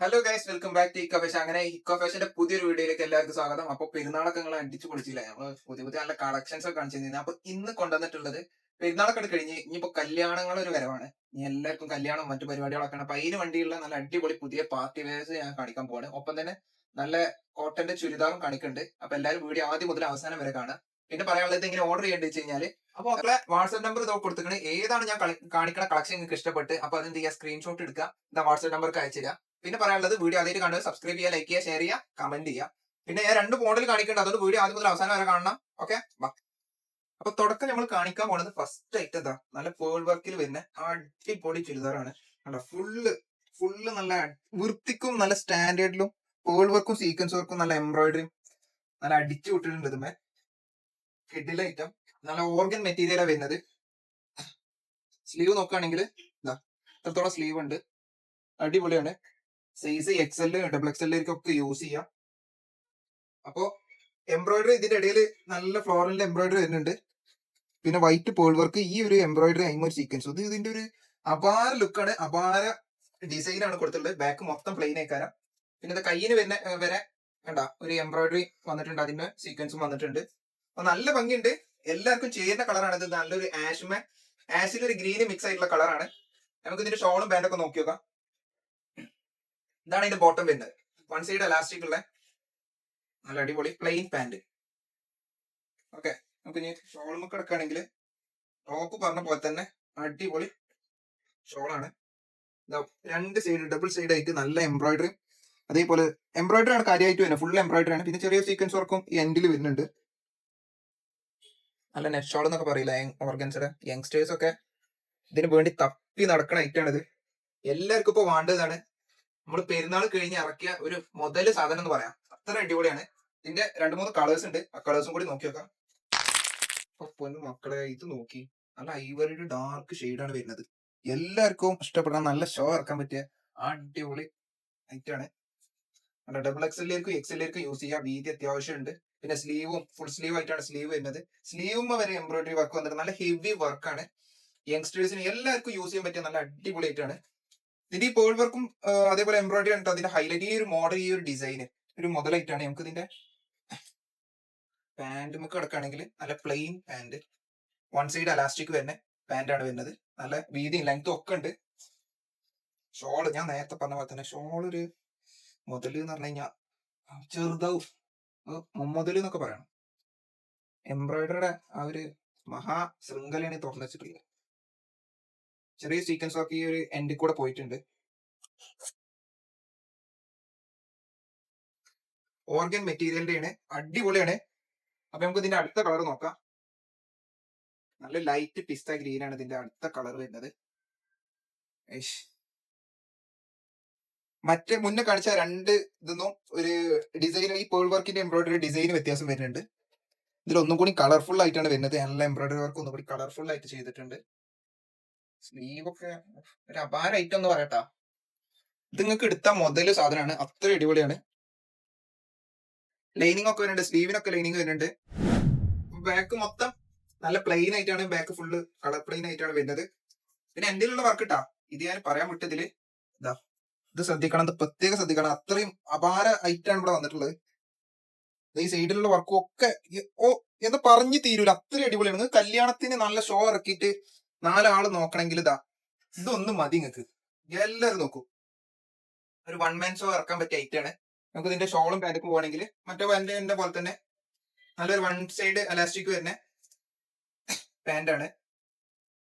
Hello guys welcome back to eco fashion അങ്ങനെ eco ഫാഷന്റെ പുതിയൊരു വീഡിയോയിലേക്ക് എല്ലാവർക്കും സ്വാഗതം. അപ്പൊ പെരുന്നാളൊക്കെ നിങ്ങൾ അടിച്ചു പൊളിച്ചില്ല? നമ്മൾ പുതിയ പുതിയ നല്ല കളക്ഷൻസ് ഒക്കെ കാണിച്ചിരുന്നത് അപ്പൊ ഇന്ന് കൊണ്ടുവന്നിട്ടുള്ളത് പെരുന്നാളൊക്കെ കഴിഞ്ഞ് ഇനിയിപ്പോ കല്യാണങ്ങൾ ഒരു വരവാണ്. ഇനി എല്ലാവർക്കും കല്യാണം മറ്റു പരിപാടികളൊക്കെ അപ്പൊ അതിന് വണ്ടിയുള്ള നല്ല അടിപൊളി പുതിയ പാർട്ടി വെയർസ് ഞാൻ കാണിക്കാൻ പോവാണ്. ഒപ്പം തന്നെ നല്ല കോട്ടന്റെ ചുരിദാറും കാണിക്കുന്നുണ്ട്. അപ്പൊ എല്ലാവരും വീഡിയോ ആദ്യം മുതൽ അവസാനം വരെ കാണാം പിന്നെ പറയാനുള്ളത് ഇങ്ങനെ ഓർഡർ ചെയ്യേണ്ടി വെച്ച് കഴിഞ്ഞാൽ അപ്പൊ അവരുടെ വാട്സ്ആപ്പ് നമ്പർ ഇതൊക്കെ കൊടുത്തിട്ട് ഏതാണ് ഞാൻ കാണിക്കുന്ന കളക്ഷൻ നിങ്ങൾക്ക് ഇഷ്ടപ്പെട്ട് അപ്പൊ അതെന്ത് ചെയ്യുക സ്ക്രീൻഷോട്ട് എടുക്കുക. ഇതാ വാട്സ്ആപ്പ് നമ്പർക്ക് അയച്ചു പിന്നെ പറയാനുള്ളത് വീഡിയോ ആദ്യമായിട്ട് കണ്ടത് സബ്സ്ക്രൈബ് ചെയ്യുക ലൈക്ക് ചെയ്യുക ഷെയർ ചെയ്യുക കമന്റ് ചെയ്യുക. പിന്നെ ഞാൻ രണ്ട് മോഡൽ കാണിക്കേണ്ട അതുകൊണ്ട് വീഡിയോ ആദ്യം മുതൽ അവസാനം വരെ കാണണം. ഓക്കെ അപ്പൊ തുടക്കം നമ്മൾ കാണിക്കാൻ പോണത് ഫസ്റ്റ് ഐറ്റം എന്താ നല്ല പേൾ വർക്കിൽ വരുന്ന അടിപൊളി ചുരിദാറാണ് കണ്ടോ? ഫുള്ള് ഫുള്ള് നല്ല വൃത്തിക്കും നല്ല സ്റ്റാൻഡേർഡിലും പേൾ വർക്കും സീക്വൻസ് വർക്കും നല്ല എംബ്രോയിഡറിയും നല്ല അടിച്ചു വിട്ടിട്ടുണ്ട് ഇതുമേ. കിഡിലെ ഐറ്റം നല്ല ഓർഗൻ മെറ്റീരിയലാണ് വരുന്നത്. സ്ലീവ് നോക്കുകയാണെങ്കിൽ ഇതാ ഇത്രത്തോളം സ്ലീവ് ഉണ്ട്. അടിപൊളിയാണ്. സൈസ് എക്സൽ ഡബിൾ എക്സലിലേക്കൊക്കെ യൂസ് ചെയ്യാം. അപ്പോ എംബ്രോയിഡറി ഇതിന്റെ ഇടയിൽ നല്ല ഫ്ലോറലിന്റെ എംബ്രോയിഡറി വരുന്നുണ്ട്. പിന്നെ വൈറ്റ് പേൾ വർക്ക് ഈ ഒരു എംബ്രോയിഡറി അതിമൊരു സീക്വൻസ് ഇത് ഇതിന്റെ ഒരു അപാര ലുക്കാണ് അപാര ഡിസൈനാണ് കൊടുത്തിട്ടുള്ളത്. ബാക്ക് മൊത്തം പ്ലെയിൻ ആയിക്കാരം. പിന്നെ ഇത് കയ്യിന് വരുന്ന വരെ കണ്ട ഒരു എംബ്രോയിഡറി വന്നിട്ടുണ്ട്. അതിന്റെ സീക്വൻസും വന്നിട്ടുണ്ട്. നല്ല ഭംഗിയുണ്ട്. എല്ലാവർക്കും ചേരുന്ന കളറാണ് ഇത്. നല്ലൊരു ആഷ്മ ആഷിലൊരു ഗ്രീന് മിക്സ് ആയിട്ടുള്ള കളറാണ് നമുക്ക് ഇതിന്റെ ഷോളും ബാൻഡൊക്കെ നോക്കി നോക്കാം. ഇതാണ് ഇതിന്റെ ബോട്ടം വരുന്നത്? വൺ സൈഡ് എലാസ്റ്റിക് ഉള്ള. നല്ല അടിപൊളി പ്ലെയിൻ പാന്റ് ഓക്കെ നമുക്ക് ഇനി ഷോളുമൊക്കെ കിടക്കുകയാണെങ്കിൽ ടോപ്പ് പറഞ്ഞ പോലെ തന്നെ അടിപൊളി ഷോളാണ് രണ്ട് സൈഡ് ഡബിൾ സൈഡ് ആയിട്ട് നല്ല എംബ്രോയിഡറി അതേപോലെ എംബ്രോയിഡറി ആണ് കാര്യമായിട്ട് വരുന്നത്. ഫുൾ എംബ്രോയിഡറി ആണ്. പിന്നെ ചെറിയ സീക്വൻസ് വർക്കും ഈ എൻഡിൽ വരുന്നുണ്ട്. നല്ല നെറ്റ് ഷോൾ എന്നൊക്കെ പറയില്ല ഓർഗൻസിയുടെ യങ്സ്റ്റേഴ്സ് ഒക്കെ ഇതിന് വേണ്ടി തപ്പി നടക്കണ ഐറ്റാണിത് എല്ലാവർക്കും ഇപ്പോൾ വേണ്ടതാണ് നമ്മൾ പെരുന്നാൾ കഴിഞ്ഞ് ഇറക്കിയ ഒരു മുതൽ സാധനം എന്ന് പറയാം. അത്ര അടിപൊളിയാണ്. ഇതിന്റെ രണ്ട് മൂന്ന് കളേഴ്സ് ഉണ്ട്. ആ കളേഴ്സും കൂടി നോക്കി നോക്കാം. പൊന്നു മക്കളെ ഇത് നോക്കി. നല്ല ഐവറിയുടെ ഡാർക്ക് ആണ് വരുന്നത്. എല്ലാവർക്കും ഇഷ്ടപ്പെടാൻ നല്ല ഷോ ഇറക്കാൻ പറ്റിയ അടിപൊളി ഐറ്റാണ് ഡബിൾ എക്സലിലേക്കും എക്സലിലേക്കും യൂസ് ചെയ്യാം വീതി അത്യാവശ്യമുണ്ട്. പിന്നെ സ്ലീവും ഫുൾ സ്ലീവ് ആയിട്ടാണ് സ്ലീവ് വരുന്നത്. സ്ലീവും വരെ എംബ്രോയിഡറി വർക്ക് വന്നിട്ട് നല്ല ഹെവി വർക്കാണ് യങ്സ്റ്റേഴ്സിന് എല്ലാവർക്കും യൂസ് ചെയ്യാൻ പറ്റിയ നല്ല അടിപൊളി ആയിട്ടാണ് ഇതിന്റെ ഈ പേൾ വർക്കും അതേപോലെ എംബ്രോയിഡറി ആണ് അതിന്റെ ഹൈലൈറ്റ് ഈ ഒരു മോഡൽ ഈ ഒരു ഡിസൈൻ ഒരു മുതലായിട്ടാണ് നമുക്ക് ഇതിന്റെ പാന്റ് നമുക്ക് കിടക്കുകയാണെങ്കിൽ നല്ല plain pant one side elastic വരുന്ന പാന്റ് ആണ് വരുന്നത്. നല്ല വീതിയും ലെങ്ത്തും ഒക്കെ ഉണ്ട്. ഷോൾ ഞാൻ നേരത്തെ പറഞ്ഞ പോലെ തന്നെ ഷോൾ ഒരു മുതൽ എന്ന് പറഞ്ഞു കഴിഞ്ഞാൽ ചെറുതാവും. മുമ്മതിൽ എന്നൊക്കെ പറയണം. എംബ്രോയിഡറിയുടെ ആ ഒരു മഹാ ശൃംഖലയാണ് തുറന്നു വെച്ചിട്ടുള്ളത്. ചെറിയ സീക്വൻസ് ഒക്കെ ഈ ഒരു എൻഡിൽ കൂടെ പോയിട്ടുണ്ട്. ഓർഗൻ മെറ്റീരിയലിന്റെ ആണ് അടിപൊളിയാണ്. അപ്പൊ നമുക്ക് ഇതിന്റെ അടുത്ത കളർ നോക്കാം. നല്ല ലൈറ്റ് പിസ്ത ഗ്രീൻ ആണ് ഇതിന്റെ അടുത്ത കളർ വരുന്നത്. മറ്റേ മുന്നേ കാണിച്ച രണ്ട് ഇതൊന്നും ഒരു ഡിസൈൻ ഈ പേൾ വർക്കിന്റെ എംബ്രോയിഡറി ഡിസൈൻ വ്യത്യാസം വരുന്നുണ്ട്. ഇതിൽ ഒന്നും കൂടി കളർഫുൾ ആയിട്ടാണ് വരുന്നത്. നല്ല എംബ്രോയിഡറി വർക്ക് ഒന്നും കൂടി കളർഫുൾ ആയിട്ട് ചെയ്തിട്ടുണ്ട്. സ്ലീവ് ഒക്കെ ഒരു അപാര ഐറ്റം എന്ന് പറയട്ടാ. ഇത് നിങ്ങൾക്ക് എടുത്ത മുതൽ സാധനമാണ് അത്ര അടിപൊളിയാണ്. ലൈനിങ് ഒക്കെ വരുന്നുണ്ട്. സ്ലീവിനൊക്കെ ലൈനിങ് വരുന്നുണ്ട്. ബാക്ക് മൊത്തം നല്ല പ്ലെയിൻ ആയിട്ടാണ്. ബാക്ക് ഫുള്ള് കളർ പ്ലെയിൻ ആയിട്ടാണ് വരുന്നത്. പിന്നെ എന്റെ ഉള്ള വർക്ക് ഇട്ടാ ഇത് ഞാൻ പറയാൻ വിട്ടതിൽ ഇതാ ഇത് ശ്രദ്ധിക്കണം. ഇത് പ്രത്യേകം ശ്രദ്ധിക്കണം. അത്രയും അപാര ഐറ്റാണ് ഇവിടെ വന്നിട്ടുള്ളത്. ഈ സൈഡിലുള്ള വർക്കും ഒക്കെ ഓ എന്ന് പറഞ്ഞു തീരൂല. അത്രയും അടിപൊളിയാണ്. കല്യാണത്തിന് നല്ല ഷോ ഇറക്കിയിട്ട് നാലാൾ നോക്കണമെങ്കിൽ ഇതാ ഇതൊന്നും മതി നിങ്ങക്ക് എല്ലാരും നോക്കൂ. ഒരു വൺ മാൻ ഷോ ഇറക്കാൻ പറ്റിയ ഐറ്റാണ് നമുക്ക് ഇതിന്റെ ഷോളും പാന്റൊക്കെ പോകണമെങ്കിൽ മറ്റേ പാന്റിന്റെ പോലെ തന്നെ നല്ലൊരു വൺ സൈഡ് അലാസ്റ്റിക് വരുന്ന പാന്റാണ്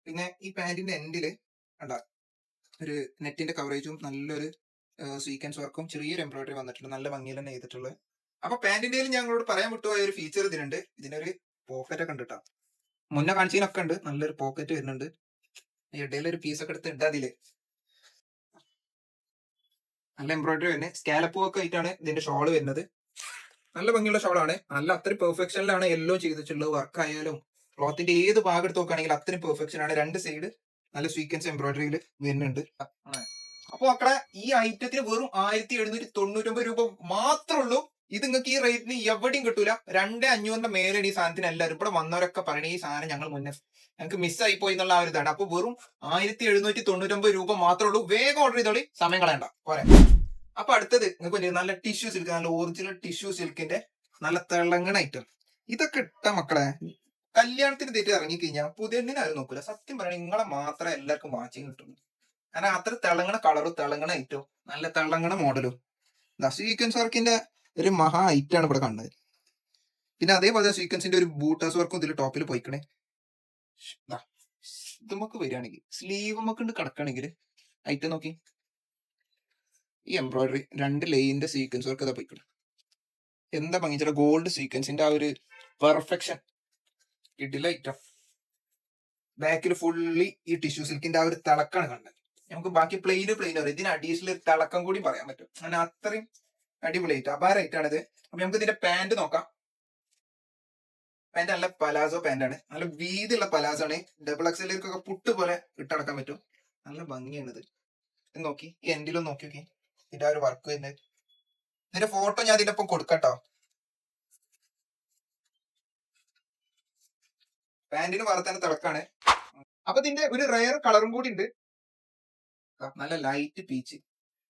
പിന്നെ ഈ പാന്റിന്റെ എൻഡിൽ കണ്ട? ഒരു നെറ്റിന്റെ കവറേജും നല്ലൊരു സീക്വൻസ് വർക്കും ചെറിയൊരു എംബ്രോയിഡറി വന്നിട്ടുണ്ട്. നല്ല ഭംഗിയിൽ തന്നെ ചെയ്തിട്ടുള്ളത്. അപ്പൊ പാന്റിന്റെ ഞങ്ങളോട് പറയാൻ വിട്ടുപോയ ഒരു ഫീച്ചർ ഇതിനുണ്ട്. ഇതിനൊരു പോക്കറ്റ് ഒക്കെ ഉണ്ട് കേട്ടോ മുന്നേ കാണിച്ചതിനൊക്കെ ഉണ്ട് നല്ലൊരു പോക്കറ്റ് വരുന്നുണ്ട്. ഇടയിൽ ഒരു പീസ് ഒക്കെ എടുത്ത് ഉണ്ട് അതിൽ. നല്ല എംബ്രോയിഡറി വരുന്നത് സ്കാലപ്പ് ഒക്കെ ആയിട്ടാണ് ഇതിന്റെ ഷോൾ വരുന്നത്. നല്ല ഭംഗിയുള്ള ഷോളാണ് നല്ല അത്രയും പെർഫെക്ഷനിലാണ് എല്ലോ ചെയ്തിട്ടുള്ളത്. വർക്ക് ആയാലും ക്ലോത്തിന്റെ ഏത് ഭാഗം എടുത്ത് നോക്കുകയാണെങ്കിൽ അത്രയും പെർഫെക്ഷൻ ആണ്. രണ്ട് സൈഡ് നല്ല സ്വീക്വൻസ് എംബ്രോയിഡറിയിൽ വരുന്നുണ്ട്. അപ്പൊ മക്കളെ ഈ ഐറ്റത്തിന് വെറും ആയിരത്തി എഴുന്നൂറ്റി തൊണ്ണൂറ്റൊമ്പത് രൂപ മാത്രമേ ഉള്ളൂ. ഇത് നിങ്ങൾക്ക് ഈ റേറ്റിന് എവിടെയും കിട്ടൂല. രണ്ട് അഞ്ഞൂറിന്റെ മേലാണ് ഈ സാധനത്തിന് എല്ലാവരും ഇവിടെ വന്നവരൊക്കെ പറയണേ ഈ സാധനം ഞങ്ങൾ മുന്നേ ഞങ്ങൾക്ക് മിസ്സായി പോയി എന്നുള്ള ആ ഒരു ഇതാണ്. അപ്പൊ വെറും ആയിരത്തി എഴുന്നൂറ്റി തൊണ്ണൂറ്റൊമ്പത് രൂപ മാത്രമേ ഉള്ളൂ. വേഗം ഓർഡർ ചെയ്തോളി. സമയം കളയണ്ട. പോരെ. അപ്പൊ അടുത്തത് നിങ്ങൾക്ക് നല്ല ടിഷ്യൂ സിൽക്ക് നല്ല ഒറിജിനൽ ടിഷ്യൂ സിൽക്കിന്റെ നല്ല തിളങ്ങണ ഐറ്റം ഇതൊക്കെ ഇട്ട മക്കളെ കല്യാണത്തിന് തെറ്റി ഇറങ്ങിക്കഴിഞ്ഞാൽ പുതിയണ്ണിനെ ആരും നോക്കൂല. സത്യം പറയണ നിങ്ങളെ മാത്രമേ എല്ലാവർക്കും വാച്ചിങ് കിട്ടുള്ളൂ. കാരണം അത്ര തിളങ്ങണ കളറും തിളങ്ങണ ഐറ്റവും നല്ല തിളങ്ങണ മോഡലും സീക്വൻസ് വർക്കിന്റെ ഒരു മഹാ ഐറ്റാണ് ഇവിടെ കാണുന്നത്. പിന്നെ അതേപോലെ സീക്വൻസിന്റെ ഒരു ബൂട്ടേസ് വർക്കും ഇതിൽ ടോപ്പിൽ പോയിക്കണേ. ഇത് നമുക്ക് വരികയാണെങ്കിൽ സ്ലീവ് നമുക്ക് കിടക്കുകയാണെങ്കിൽ ഐറ്റം നോക്കി. ഈ എംബ്രോയിഡറി രണ്ട് ലെയിന്റെ സീക്വൻസ് വർക്ക് ഇതാ പോയിക്കണം. എന്താ ഭംഗി ചില ഗോൾഡ് സീക്വൻസിന്റെ ആ ഒരു പെർഫെക്ഷൻ കിട്ടില്ല ഐറ്റം ബാക്കിൽ ഫുള്ളി ഈ ടിഷ്യൂ സിൽക്കിന്റെ ആ ഒരു തിളക്കാണ് കണ്ടത് നമുക്ക് ബാക്കി പ്ലെയിന് പ്ലെയിൻ പറയാം ഇതിന് അഡീഷണൽ തിളക്കം കൂടി പറയാൻ പറ്റും. അങ്ങനെ അത്രയും അടിപൊളി ഐറ്റം ഇത് അപ്പൊ നമുക്ക് ഇതിന്റെ പാന്റ് നോക്കാം. പാന്റ് നല്ല പലാസോ പാന്റ് ആണ്. നല്ല വീതിയുള്ള പലാസോ ആണ്. ഡബിൾ എക്സലിലേക്കൊക്കെ പുട്ട് പോലെ ഇട്ടടക്കാൻ പറ്റും. നല്ല ഭംഗിയാണിത് ഇത്. നോക്കി. എൻഡിലും നോക്കി നോക്കി. ഇതിന്റെ ആ ഒരു വർക്ക് വരുന്നത്. ഇതിന്റെ ഫോട്ടോ ഞാൻ ഇതിന്റെ ഒപ്പം കൊടുക്കട്ടോ. പാന്റിന് വറുത്താൻ തിളക്കാണ്. അപ്പൊ ഇതിന്റെ ഒരു റയർ കളറും കൂടി ഉണ്ട്. നല്ല ലൈറ്റ് പീച്ച്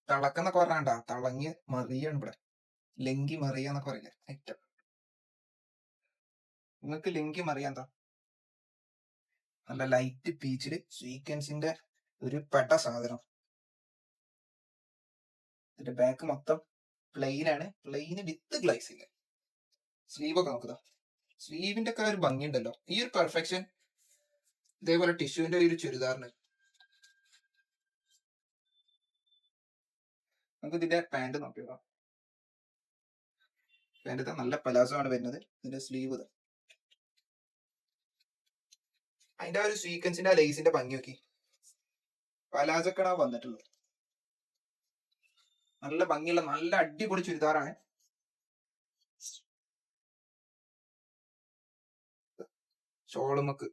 തിളക്കെന്നൊക്കെ പറഞ്ഞാണ്ട തിളങ്ങി മറിയാണ് ഇവിടെ. ലെങ്കി മറിയാന്നൊക്കെ പറയില്ലേ നിങ്ങൾക്ക് ലെങ്കി മറിയാന്താ നല്ല ലൈറ്റ് പീച്ചിൽ സ്വീക്വൻസിന്റെ ഒരു പെട്ട സാധനം. ഇതിന്റെ ബാക്ക് മൊത്തം പ്ലെയിൻ ആണ്. പ്ലെയിന് വിത്ത് ഗ്ലൈസിങ് സ്ലീവ് ഒക്കെ സ്ലീവിന്റെ ഒക്കെ ഒരു ഭംഗി ഉണ്ടല്ലോ ഈ ഒരു പെർഫെക്ഷൻ ഇതേപോലെ ടിഷ്യൂവിന്റെ ഒരു ചുരിദാറിന്. നമുക്ക് ഇതിന്റെ പാന്റ് നോക്കിയോ പാന്റ് നല്ല പലാസോ ആണ് വരുന്നത്. ഇതിന്റെ സ്ലീവ് അതിന്റെ ഒരു സ്വീക്വൻസിന്റെ ആ ലേസിന്റെ ഭംഗി നോക്കി. പലാസൊക്കെയാണ് വന്നിട്ടുള്ളത്. നല്ല ഭംഗിയുള്ള നല്ല അടിപൊളി ചുരിദാറാണ്. ഷോളുമക്ക്.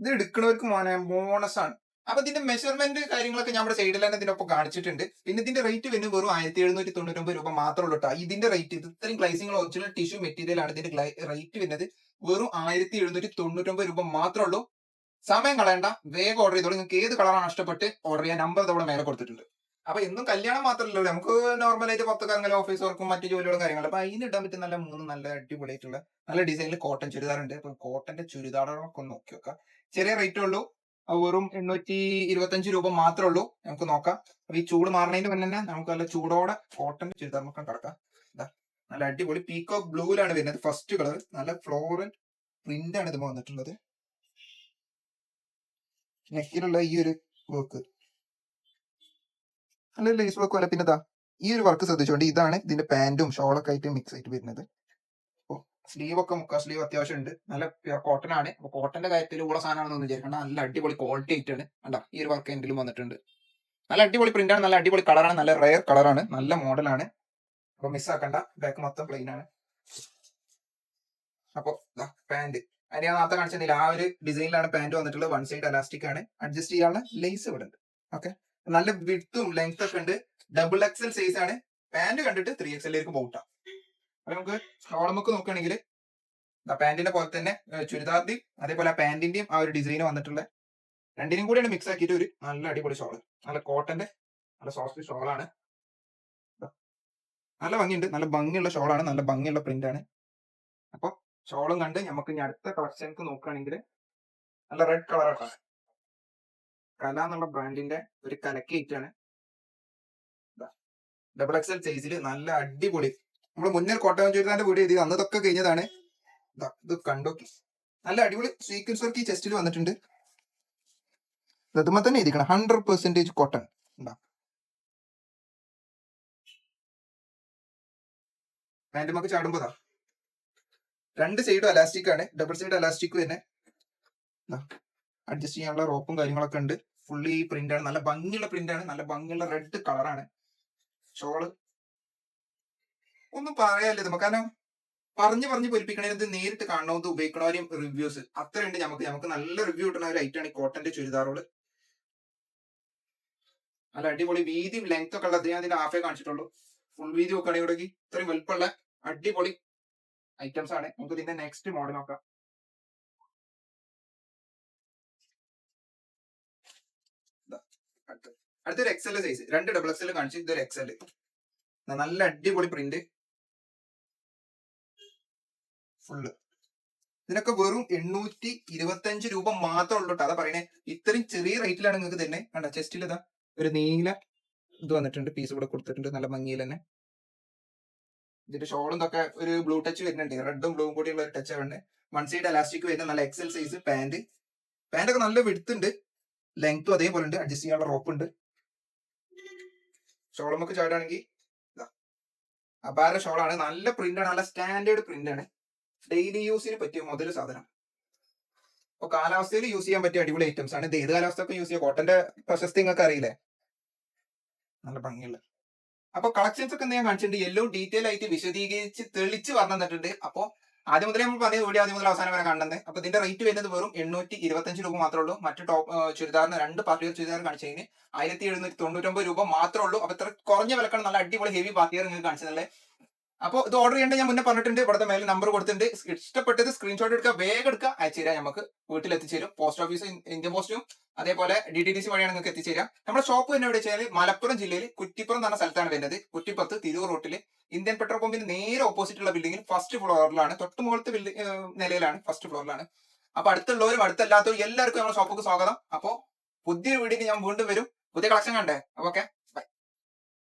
ഇത് എടുക്കുന്നവർക്ക് മോനെ ബോണസ് ആണ്. അപ്പൊ ഇതിന്റെ മെഷർമെന്റ് കാര്യങ്ങളൊക്കെ നമ്മുടെ സൈഡിൽ തന്നെ ഇതിനൊപ്പം കാണിച്ചിട്ടുണ്ട്. പിന്നെ ഇതിന്റെ റേറ്റ് വരുന്നത് വെറും ആയിരത്തി എഴുന്നൂറ്റി തൊണ്ണൂറ്റി രൂപ മാത്രമേ ഉള്ളൂ കേട്ടോ ഇതിന്റെ റേറ്റ് ഇത് ഇത്രയും ഗ്ലൈസിംഗ് ഒറിജിനൽ ടിഷ്യൂ മെറ്റീരിയൽ ആണ് ഇതിന്റെ റേറ്റ് വരുന്നത് വെറും ആയിരത്തി എഴുന്നൂറ്റി തൊണ്ണൂറ്റി രൂപ മാത്രമേ ഉള്ളൂ. സമയം കളയണ്ട. വേഗം ഓർഡർ ചെയ്തോളൂ. നിങ്ങൾക്ക് ഏത് കളറാണ് ഇഷ്ടപ്പെട്ട് ഓർഡർ ചെയ്യാൻ നമ്പർ തവണ മേലെ കൊടുത്തിട്ടുണ്ട്. അപ്പൊ എന്നും കല്യാണം മാത്രമല്ല നമുക്ക് നോർമലായിട്ട് പുറത്ത് അങ്ങനെ ഓഫീസ് വർക്കും മറ്റു ജോലികളും കാര്യങ്ങളും. അപ്പൊ അതിന് ഇടാൻ പറ്റുന്ന നല്ല മൂന്ന് നല്ല അടിപൊളിയായിട്ടുള്ള നല്ല ഡിസൈനിൽ കോട്ടൺ ചുരിദാർ ഉണ്ട്. അപ്പൊ കോട്ടന്റെ ചുരിദാറുകളൊക്കെ ഒന്ന് നോക്കി നോക്കാം. ചെറിയ റേറ്റ് ഉള്ളൂ. വെറും എണ്ണൂറ്റി ഇരുപത്തഞ്ച് രൂപ മാത്രമേ ഉള്ളൂ. നമുക്ക് നോക്കാം. അപ്പൊ ഈ ചൂട് മാറുന്നതിന് മുന്നേ തന്നെ നമുക്ക് നല്ല ചൂടോടെ കോട്ടന്റെ ചുരിദാർ നമുക്ക് കിടക്കാം. നല്ല അടിപൊളി പീക്കോക്ക് ബ്ലൂവിലാണ് വരുന്നത്. ഫസ്റ്റ് കളർ നല്ല ഫ്ലോറൽ പ്രിന്റ് ആണ് ഇത് വന്നിട്ടുള്ളത്. നെക്കിലുള്ള ഈ ഒരു വർക്ക് നല്ല ലേസ് വർക്ക് പോലെ പിന്നെ ഇതാ ഈ ഒരു വർക്ക് ശ്രദ്ധിച്ചുകൊണ്ട് ഇതാണ് ഇതിന്റെ പാന്റും ഷോളൊക്കെ ആയിട്ട് മിക്സ് ആയിട്ട് വരുന്നത്. അപ്പോൾ സ്ലീവ് ഒക്കെ മുക്കാ സ്ലീവ് അത്യാവശ്യം ഉണ്ട്. നല്ല കോട്ടൺ ആണ്. അപ്പൊ കോട്ടന്റെ കാര്യത്തിൽ ഉള്ള സാധനമാണെന്ന് വിചാരിക്കണം നല്ല അടിപൊളി ക്വാളിറ്റി ആയിട്ടാണ് കണ്ടോ? ഈ ഒരു വർക്ക് എന്തെങ്കിലും വന്നിട്ടുണ്ട്. നല്ല അടിപൊളി പ്രിന്റ് ആണ്. നല്ല അടിപൊളി കളറാണ് നല്ല റയർ കളറാണ് നല്ല മോഡലാണ് അപ്പൊ മിസ്സാക്കണ്ട ബാക്ക് മൊത്തം പ്ലെയിൻ ആണ്. അപ്പൊ പാന്റ് അതിന് ഞാൻ നേരത്തെ കാണിച്ചില്ല ആ ഒരു ഡിസൈനിലാണ് പാന്റ് വന്നിട്ടുള്ളത്. വൺ സൈഡ് അലാസ്റ്റിക് ആണ്. അഡ്ജസ്റ്റ് ചെയ്യാനുള്ള ലേസ് ഇവിടെ ഉണ്ട്. ഓക്കെ നല്ല വിട്ടും ലെങ്ത് ഒക്കെ ഉണ്ട്. ഡബിൾ എക്സൽ സൈസ് ആണ്. പാന്റ് കണ്ടിട്ട് ത്രീ എക്സലിലേക്ക് പോകട്ടാം അപ്പൊ നമുക്ക് ഷോളമുക്ക് നോക്കുകയാണെങ്കിൽ പാന്റിന്റെ പോലെ തന്നെ ചുരിദാറിന്റെയും അതേപോലെ ആ പാന്റിന്റെയും ആ ഒരു ഡിസൈൻ വന്നിട്ടുള്ള രണ്ടിനും കൂടിയാണ് മിക്സ് ആക്കിയിട്ട് ഒരു നല്ല അടിപൊളി ഷോൾ നല്ല കോട്ടന്റെ നല്ല സോഫ്റ്റ് ഷോളാണ് നല്ല ഭംഗിയുണ്ട്. നല്ല ഭംഗിയുള്ള ഷോളാണ് നല്ല ഭംഗിയുള്ള പ്രിന്റ് ആണ്. അപ്പൊ ഷോളും കണ്ട് നമുക്ക് ഇനി അടുത്ത കളക്ഷൻസ് നോക്കുകയാണെങ്കിൽ നല്ല റെഡ് കളർ കളറാണ് കല എന്നുള്ള ബ്രാൻഡിന്റെ ഒരു കലക്കേറ്റാണ്. ഡബിൾ എക്സൽ സൈസിൽ നല്ല അടിപൊളി. നമ്മൾ മുന്നേ കോട്ടയം ചുരിദാന്റെ വീഡിയോ ചെയ്ത് അന്നതൊക്കെ കഴിഞ്ഞതാണ്. ഇത് കണ്ടോ? നല്ല അടിപൊളി സീക്വൻസ് വർക്ക് ഈ ചെസ്റ്റിൽ വന്നിട്ടുണ്ട്. അതുമ്പോ തന്നെ എഴുതിക്കണം. ഹൺഡ്രഡ് പെർസെന്റേജ് കോട്ടൺ ഉണ്ടാ പാന്റ് നമുക്ക് ചാടുമ്പോതാ രണ്ട് സൈഡും അലാസ്റ്റിക് ആണ്. ഡബിൾ സൈഡ് അലാസ്റ്റിക് തന്നെ അഡ്ജസ്റ്റ് ചെയ്യാനുള്ള റോപ്പും കാര്യങ്ങളൊക്കെ ഉണ്ട്. ഫുള്ളി പ്രിന്റ് ആണ്. നല്ല ഭംഗിയുള്ള പ്രിന്റ് ആണ്. നല്ല ഭംഗിയുള്ള റെഡ് കളറാണ് ഷോൾ ഒന്നും പറയാല്ലേ നമുക്ക് കാരണം പറഞ്ഞു പറഞ്ഞ് പൊലിപ്പിക്കണത് നേരിട്ട് കാണണമെന്ന് ഉപയോഗിക്കണവരെയും റിവ്യൂസ് അത്രയുണ്ട് നമുക്ക്. നമുക്ക് നല്ല റിവ്യൂ കിട്ടുന്ന ഒരു ഐറ്റാണ് ഈ കോട്ടന്റെ ചുരിദാറുകൾ നല്ല അടിപൊളി വീതിയും ലെങ്ത് ഒക്കെ ഉള്ളത് ഞാൻ അതിന്റെ ഹാഫേ കാണിച്ചിട്ടുള്ളൂ. ഫുൾ വീതി നോക്കുകയാണെങ്കിൽ ഇത്രയും വലുപ്പമുള്ള അടിപൊളി ഐറ്റംസ് ആണ്. നമുക്ക് ഇതിന്റെ നെക്സ്റ്റ് മോഡൽ നോക്കാം. അടുത്തൊരു എക്സൽ സൈസ് രണ്ട് ഡബിൾ എക്സൽ കാണിച്ചു ഇതൊരു എക്സൽ നല്ല അടിപൊളി പ്രിന്റ് ഫുള്ള് ഇതിനൊക്കെ വെറും എണ്ണൂറ്റി ഇരുപത്തഞ്ച് രൂപ മാത്രമേ ഉള്ളൂ കേട്ടോ അതാ പറയണേ. ഇത്രയും ചെറിയ റേറ്റിലാണ് നിങ്ങൾക്ക് തന്നെ കണ്ട? ചെസ്റ്റിൽ ഇതാ ഒരു നീല ഇത് വന്നിട്ടുണ്ട്. പീസ് കൂടെ കൊടുത്തിട്ടുണ്ട്. നല്ല ഭംഗിയിൽ തന്നെ. ഇതിന്റെ ഷോളും ഇതൊക്കെ ഒരു ബ്ലൂ ടച്ച് വരുന്നുണ്ട്. റെഡും ബ്ലൂവും കൂടിയുള്ള ഒരു ടച്ച് ആണ് വൺ സൈഡ് അലാസ്റ്റിക് വരുന്ന നല്ല എക്സൽ സൈസ് പാന്റ് പാന്റ് ഒക്കെ നല്ല വിടുത്തുണ്ട് ലെങ്ത്തും അതേപോലെ ഉണ്ട് അഡ്ജസ്റ്റ് ചെയ്യാനുള്ള റോപ്പ് ഉണ്ട്. ഷോളമൊക്കെ ചാടുകയാണെങ്കിൽ അപാര ഷോളാണ് നല്ല പ്രിന്റ് ആണ്. നല്ല സ്റ്റാൻഡേർഡ് പ്രിന്റ് ആണ്. ഡെയിലി യൂസിന് പറ്റിയ മുതൽ സാധനം. അപ്പൊ കാലാവസ്ഥയിൽ യൂസ് ചെയ്യാൻ പറ്റിയ അടിപൊളി ഐറ്റംസ് ആണ്. ഇത് ഏത് കാലാവസ്ഥക്കും യൂസ് ചെയ്യാം? കോട്ടന്റെ പ്രശസ്തി നിങ്ങൾക്ക് അറിയില്ലേ? നല്ല ഭംഗിയുള്ള. അപ്പൊ കളക്ഷൻസ് ഒക്കെ ഞാൻ കാണിച്ചിട്ടുണ്ട്. എല്ലോ ഡീറ്റെയിൽ ആയിട്ട് വിശദീകരിച്ച് തെളിച്ച് പറഞ്ഞു തന്നിട്ടുണ്ട്. അപ്പൊ ആദ്യം മുതലേ നമ്മൾ പറഞ്ഞ വീഡിയോ ആദ്യം മുതൽ അവസാനം വരെ കണ്ടത്. അപ്പൊ ഇതിന്റെ റേറ്റ് വരുന്നത് വെറും എണ്ണൂറ്റി ഇരുപത്തഞ്ച് രൂപ മാത്രമേ ഉള്ളൂ. മറ്റു ടോപ്പ് ചുരിദാറിന് രണ്ട് പാർട്ടിയർ ചുരിദാർ കാണിച്ചതിന് ആയിരത്തി എഴുന്നൂറ്റി തൊണ്ണൂറ്റൊമ്പത് രൂപ മാത്രമേ ഉള്ളൂ. അപ്പൊ ഇത്ര കുറഞ്ഞ വിലക്കാണ് നല്ല അടിപൊളി ഹെവി പാർട്ടിയർ നിങ്ങൾക്ക് കാണിച്ചതല്ലേ അപ്പോൾ ഇത് ഓർഡർ ചെയ്യേണ്ട ഞാൻ മുന്നേ പറഞ്ഞിട്ടുണ്ട്. ഇവിടുത്തെ മേലെ നമ്പർ കൊടുത്തിട്ടുണ്ട്. ഇഷ്ടപ്പെട്ടത് സ്ക്രീൻഷോട്ട് എടുക്കുക. വേഗം എടുക്കുക. അയച്ചു തരാം നമുക്ക് വീട്ടിൽ എത്തിച്ചേരും. പോസ്റ്റ് ഓഫീസ് ഇന്ത്യൻ പോസ്റ്റും അതേപോലെ ഡി ടി ഡി സി വഴിയാണ് നിങ്ങൾക്ക് എത്തിച്ചേരാം നമ്മുടെ ഷോപ്പ് തന്നെ എവിടെ വെച്ചാൽ മലപ്പുറം ജില്ലയിൽ കുറ്റിപ്പുറം എന്ന് സ്ഥലത്താണ് വരുന്നത്. കുറ്റിപ്പുറത്ത് തിരൂർ റോട്ടിൽ ഇന്ത്യൻ പെട്രോൾ പമ്പിന് നേരെ ഓപ്പോസിറ്റ് ഉള്ള ബിൽഡിംഗിൽ ഫസ്റ്റ് ഫ്ലോറിലാണ് തൊട്ട് മുകളത്തെ ബിൽഡിംഗ് നിലയിലാണ് ഫസ്റ്റ് ഫ്ലോറിലാണ് അപ്പൊ അടുത്തുള്ളവരും അടുത്തല്ലാത്തവരും എല്ലാവർക്കും നമ്മുടെ ഷോപ്പിലേക്ക് സ്വാഗതം. അപ്പോൾ പുതിയൊരു വീഡിയോക്ക് ഞാൻ വീണ്ടും വരും. പുതിയ കളക്ഷൻ കണ്ടേ? ഓക്കെ